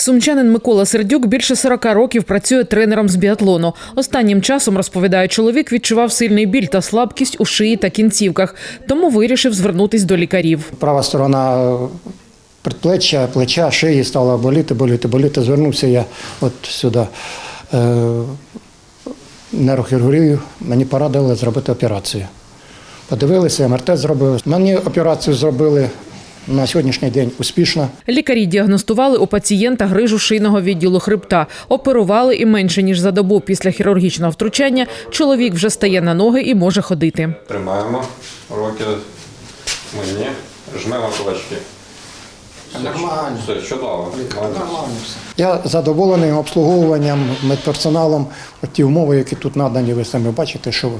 Сумчанин Микола Сердюк більше 40 років працює тренером з біатлону. Останнім часом, розповідає чоловік, відчував сильний біль та слабкість у шиї та кінцівках, тому вирішив звернутись до лікарів. Права сторона предплеччя, плеча, шиї стала боліти, боліти, боліти. Звернувся я от сюди. Е, нейрохірургію, мені порадили зробити операцію. Подивилися, МРТ зробили. Мені операцію зробили на сьогоднішній день успішно. Лікарі діагностували у пацієнта грижу шийного відділу хребта, оперували і менше ніж за добу після хірургічного втручання. Чоловік вже стає на ноги і може ходити. Тримаємо руки мені, жмемо кулачки. Нормально. Все чудово. Молодець. Я задоволений обслуговуванням, медперсоналом. От ті умови, які тут надані, ви самі бачите, що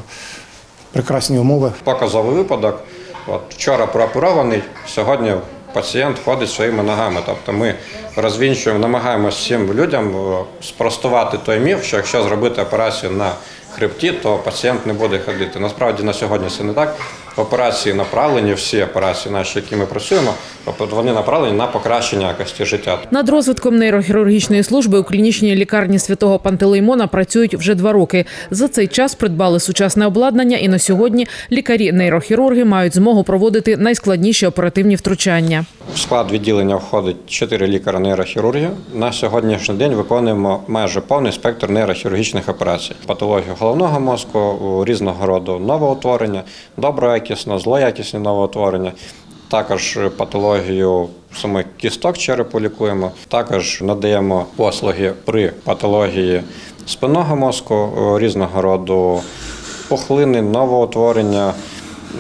прекрасні умови. Показовий випадок. От, вчора прооперований, сьогодні пацієнт ходить своїми ногами. Тобто ми розвінчуємо, намагаємося всім людям е, спростувати той міф, що якщо зробити операцію на хребті, то пацієнт не буде ходити. Насправді на сьогодні це не так. Операції направлені, всі операції, наші, які ми працюємо, тобто вони направлені на покращення якості життя. Над розвитком нейрохірургічної служби у клінічній лікарні святого Пантелеймона працюють вже два роки. За цей час придбали сучасне обладнання, і на сьогодні лікарі-нейрохірурги мають змогу проводити найскладніші оперативні втручання. В склад відділення входить 4 лікаря нейрохірургії. На сьогоднішній день виконуємо майже повний спектр нейрохірургічних операцій. Патологію головного мозку, різного роду новоутворення, доброякісно, злоякісні новоутворення. Також патологію самих кісток черепу лікуємо. Також надаємо послуги при патології спинного мозку, різного роду пухлини, новоутворення,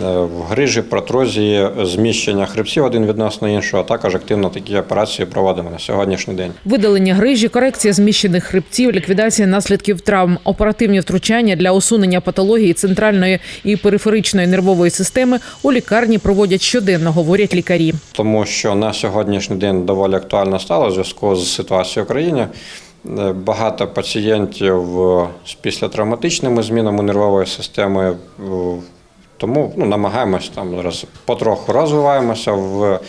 в грижі, протрузії, зміщення хребців один відносно іншого. Також активно такі операції проводимо на сьогоднішній день. Видалення грижі, корекція зміщених хребців, ліквідація наслідків травм, оперативні втручання для усунення патології центральної і периферичної нервової системи у лікарні проводять щоденно, говорять лікарі. тому що на сьогоднішній день доволі актуально стало в зв'язку з ситуацією в країні. Е, Багато пацієнтів е, з післятравматичними змінами нервової системи, е, тому ну, намагаємось там зараз потроху розвиваємося, в-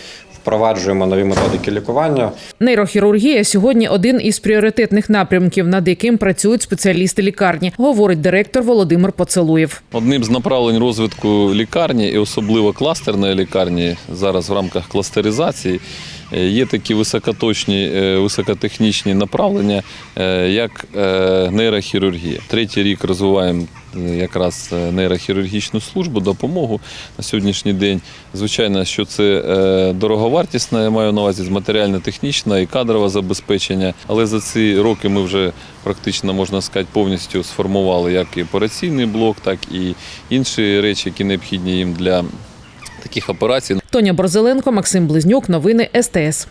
впроваджуємо нові методики лікування. Нейрохірургія сьогодні один із пріоритетних напрямків, над яким працюють спеціалісти лікарні, говорить директор Володимир Поцелуєв. Одним з направлень розвитку лікарні, і особливо кластерної лікарні, зараз в рамках кластеризації, є такі високоточні, е, високотехнічні направлення, е, як е, нейрохірургія. Третій рік розвиваємо е, якраз е, нейрохірургічну службу, допомогу на сьогоднішній день. Звичайно, що це е, дороговартісна, я маю на увазі матеріально-технічне і кадрове забезпечення. Але за ці роки ми вже практично можна сказати повністю сформували як і операційний блок, так і інші речі, які необхідні їм для таких операцій. Тоня Борзеленко, Максим Близнюк. Новини СТС.